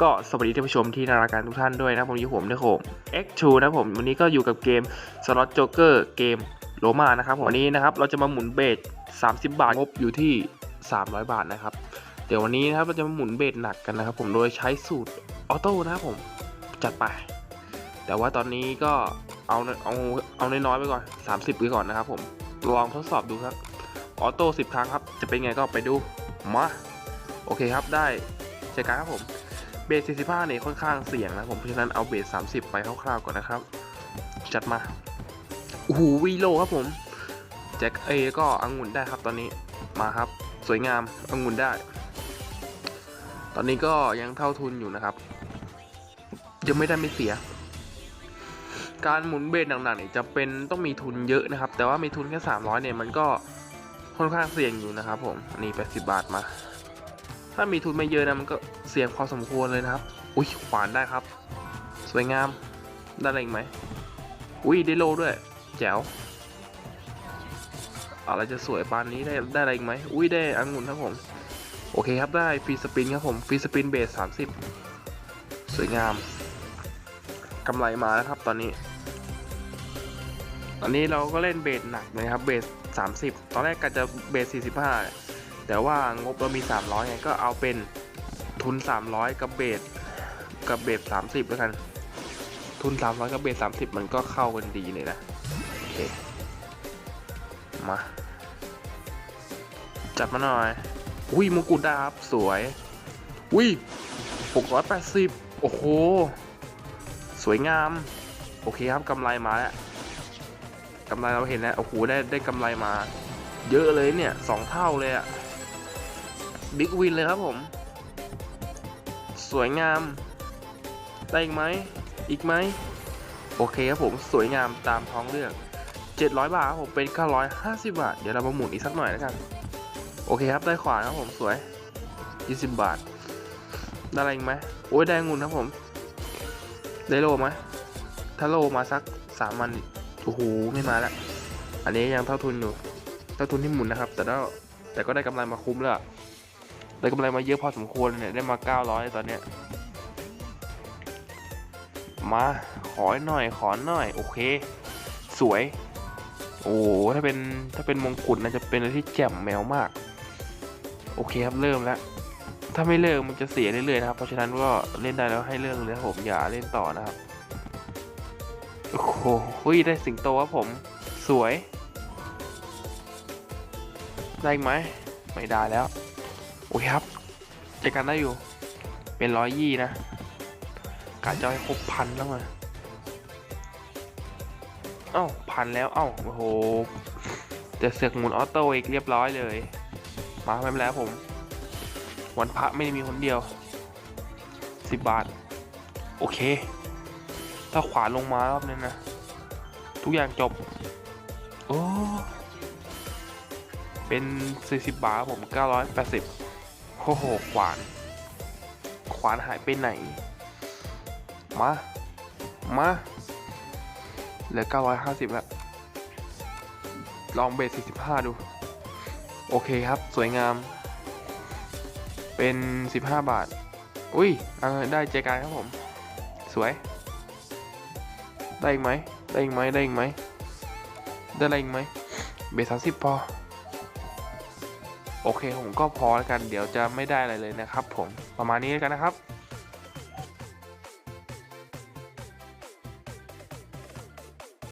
ก็สวัสดีท่านผู้ชมที่น่ารักกันทุกท่านด้วยนะผมอยู่ผมเดโค X2 นะผมวันนี้ก็อยู่กับเกม Slot Joker เกอร์เกมโรมานะครับวันนี้นะครับเราจะมาหมุนเบส30 บาทงบอยู่ที่ 300 บาทนะครับ เดี๋ยววันนี้นะครับเราจะมาหมุนเบสหนักกันนะครับผมโดยใช้สูตรออโต้นะครับผมจัดไป แต่ว่าตอนนี้ก็เอาเอาเอาน้อยๆไปก่อน 30ไปก่อนนะครับผมลองทดสอบดูครับออโต้10 ครั้งครับ จะเป็นไงก็ไปดูมาโอเคครับได้ใช้การครับผม ส45เนี่ยค่อนข้างเสี่ยงนะผมเพราะฉะนั้นเอาเบส30 ไปคร่าวๆก่อนนะครับ จัดมาโอ้โหวีโลครับผมแจ็คเอก็องุ่นได้ครับตอนนี้มาครับ สวยงามองุ่นได้ ตอนนี้ก็ยังเท่าทุนอยู่นะครับ ยังไม่ได้ไม่เสีย การหมุนเบสหนักๆเนี่ยจะเป็นต้องมีทุนเยอะนะครับ แต่ว่ามีทุนแค่300เนี่ยมันก็ค่อนข้างเสี่ยงอยู่นะครับผมนี่80บาทมา ถ้ามีทุนไม่เยอะนะมันก็เสี่ยงพอสมควรเลยนะครับ อุ้ยขวานได้ครับ สวยงาม ได้อะไรอีกไหม อุ้ยได้โลด้วย แจ๋ว อะไรจะสวยปานนี้ได้ได้อะไรอีกไหม อุ้ยได้องุ่นครับผม โอเคครับได้ฟรีสปินครับผมฟรีสปินเบส30สวยงามกำไรมาแล้วครับตอนนี้ ตอนนี้เราก็เล่นเบสหนักเลยครับเบส30 ตอนแรกกะจะเบส45 แต่ว่างบเรามี 300ไงก็เอาเป็นทุน 300 กับเบสกับเบส30 แล้วกัน ทุน 300 กับเบส30 มันก็เข้ากันดีเลยนะโอเคมาจัดมาหน่อย อุ้ยมงกุฎดาบสวย อุ้ย680 โอ้โห สวยงาม โอเคครับกำไรมาแล้วกำไรเราเห็นแล้ว โอ้โห ได้ได้กำไรมา เยอะเลยเนี่ยสองเท่าเลยอะ บิ๊กวินเลยครับผม สวยงาม ได้อีกไหม อีกไหม โอเคครับผม สวยงามตามท้องเรื่อง 700 บาทครับผม เป็น 950 บาท เดี๋ยวเรามาหมุนอีกสักหน่อยแล้วกัน โอเคครับ ได้ขวานครับผม สวย 20 บาท ได้อะไรอีกไหม โอ้ย ได้งุ่นครับผม ได้โลไหมถ้าโลมาสักสามมันโอ้โห ไม่มาแล้ว อันนี้ยังเท่าทุนอยู่ เท่าทุนที่หมุนนะครับ แต่ก็แต่ก็ได้กำไรมาคุ้มแล้ว ได้กำไรมาเยอะพอสมควรเนี่ยได้มา 900 ตอนเนี้ย มาขอหน่อยขอหน่อย โอเค สวย โอ้โหถ้าเป็นถ้าเป็นมงกุฎนะจะเป็นอะไรที่แจ่มแมวมาก โอเคครับเริ่มแล้ว ถ้าไม่เลิกมันจะเสียเรื่อยๆนะครับ เพราะฉะนั้นก็เล่นได้แล้วให้เลิกเลยผมอย่าเล่นต่อนะครับ โอ้โหเฮ้ยได้สิงโตครับผมสวย ได้ไหม ไม่ได้แล้ว โอเคครับเจอกันได้อยู่ เป็นร้อยยี่นะกะจะให้ครบพันแล้วมาเอ้าพันแล้ว เอ้าโอ้โหจะเสือกหมุนออโต้อีกเรียบร้อยเลย มาไม่เป็นไรครับผม วันพระไม่ได้มีคนเดียวสิบบาท โอเค ถ้าขวาลงมารอบนี้นะ ทุกอย่างจบ โอ้ เป็น 40 บาทครับผม 980 โอ้โห ขวาน ขวานหายไปไหน มา มาเหลือ 950 แล้ว ลองเบส 45 ดู โอเคครับ สวยงาม เป็น 15 บาท อุ้ยเอได้เจกันครับผม สวย ได้อีกไหม ได้อีกไหม ได้อีกไหม ได้อะไรอีกไหม เบสสามสิบพอ โอเคผมก็พอแล้วกันเดี๋ยวจะไม่ได้อะไรเลยนะครับ ผมประมาณนี้แล้วกันนะครับ